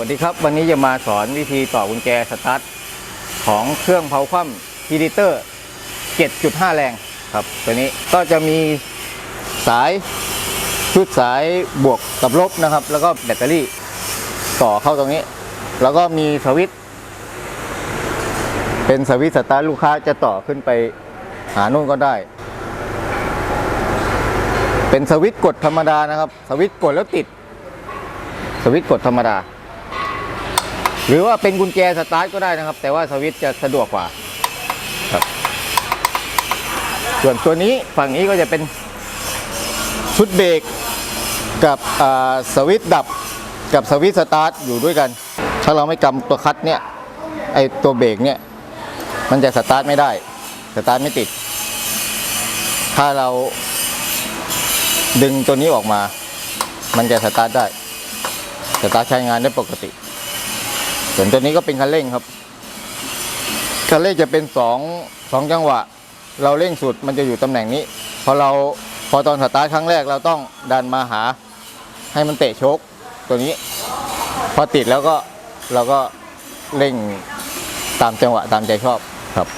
สวัสดีครับ วันนี้จะมาสอนวิธีต่อกุญแจสตาร์ทของเครื่องเผาคว่ำฮีดิเตอร์ 7.5 แรงครับ ตัวนี้ก็จะมีสายชุดสายบวกกับลบนะครับ แล้วก็แบตเตอรี่ต่อเข้าตรงนี้ แล้วก็มีสวิตช์เป็นสวิตช์สตาร์ทลูกค้าจะต่อขึ้นไปหานู่นก็ได้ เป็นสวิตช์กดธรรมดานะครับ สวิตช์กดแล้วติด สวิตช์กดธรรมดา หรือว่าเป็นกุญแจสตาร์ทก็ได้นะครับ แต่ว่าสวิตช์จะสะดวกกว่าครับ ส่วนตัวนี้ฝั่งนี้ก็จะเป็นชุดเบรกกับสวิตช์ดับกับสวิตช์สตาร์ทอยู่ด้วยกัน ถ้าเราไม่กำตัวคัดเนี่ยไอตัวเบรกเนี่ยมันจะสตาร์ทไม่ได้สตาร์ทไม่ติด ถ้าเราดึงตัวนี้ออกมา มันจะสตาร์ทได้สตาร์ทใช้งานได้ปกติ ส่วนตัวนี้ก็เป็นคันเร่งครับคันเร่งจะเป็นสองสองจังหวะ เราเร่งสุดมันจะอยู่ตำแหน่งนี้ พอเราพอตอนสตาร์ทครั้งแรกเราต้องดันมาหาให้มันเตะโชกตัวนี้ พอติดแล้วก็เราก็เร่งตามจังหวะตามใจชอบครับ